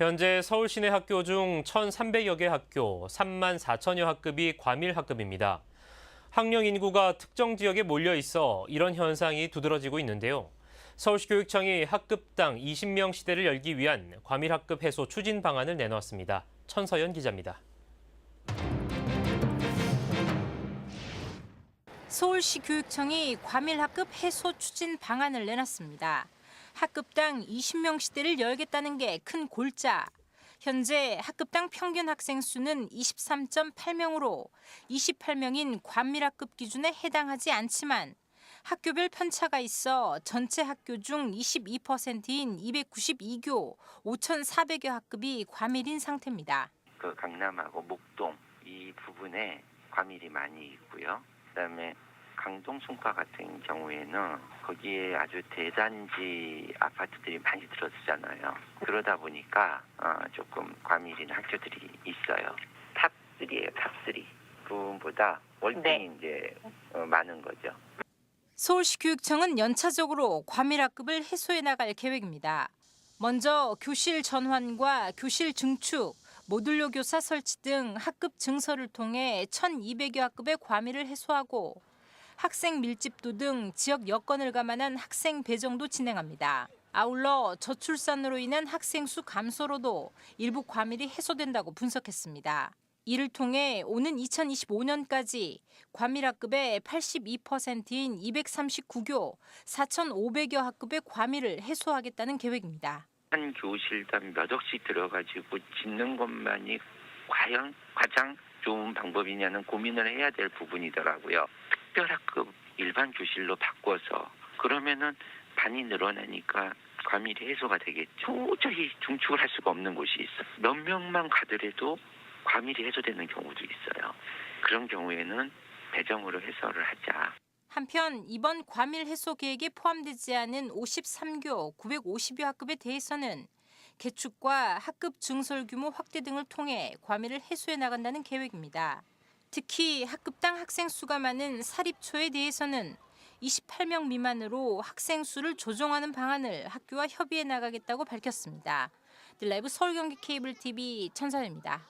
현재 서울 시내 학교 중 1,300여 개 학교, 3만 4천여 학급이 과밀 학급입니다. 학령 인구가 특정 지역에 몰려 있어 이런 현상이 두드러지고 있는데요. 서울시 교육청이 학급당 20명 시대를 열기 위한 과밀 학급 해소 추진 방안을 내놓았습니다. 천서연 기자입니다. 서울시 교육청이 과밀 학급 해소 추진 방안을 내놨습니다. 학급당 20명 시대를 열겠다는 게 큰 골자. 현재 학급당 평균 학생 수는 23.8명으로 28명인 과밀학급 기준에 해당하지 않지만 학교별 편차가 있어 전체 학교 중 22%인 292교 5,400여 학급이 과밀인 상태입니다. 그 강남하고 목동 이 부분에 과밀이 많이 있고요. 그다음에 강동 송파 같은 경우에는 거기에 아주 대단지 아파트들이 많이 들어서잖아요. 그러다 보니까 어, 조금 과밀인 학교들이 있어요. 탑 3예요, 탑 3. 그 부분보다 월등히 이제 어, 많은 거죠. 서울시 교육청은 연차적으로 과밀학급을 해소해 나갈 계획입니다. 먼저 교실 전환과 교실 증축, 모듈러 교사 설치 등 학급 증설을 통해 1,200여 학급의 과밀을 해소하고 학생 밀집도 등 지역 여건을 감안한 학생 배정도 진행합니다. 아울러 저출산으로 인한 학생 수 감소로도 일부 과밀이 해소된다고 분석했습니다. 이를 통해 오는 2025년까지 과밀학급의 82%인 239교 4,500여 학급의 과밀을 해소하겠다는 계획입니다. 한 교실당 몇 억씩 들어가지고 짓는 것만이 과연 가장 좋은 방법이냐는 고민을 해야 될 부분이더라고요. 특별학급 일반 교실로 바꿔서 그러면은 반이 늘어나니까 과밀이 해소가 되겠죠. 도저히 중축을 할 수가 없는 곳이 있어. 몇 명만 가더라도 과밀이 해소되는 경우도 있어요. 그런 경우에는 배정으로 해소를 하자. 한편 이번 과밀 해소 계획에 포함되지 않은 53교 950여 학급에 대해서는 개축과 학급 증설 규모 확대 등을 통해 과밀을 해소해 나간다는 계획입니다. 특히 학급당 학생 수가 많은 사립초에 대해서는 28명 미만으로 학생 수를 조정하는 방안을 학교와 협의해 나가겠다고 밝혔습니다. 딜라이브 서울경기 케이블 TV 천사입니다.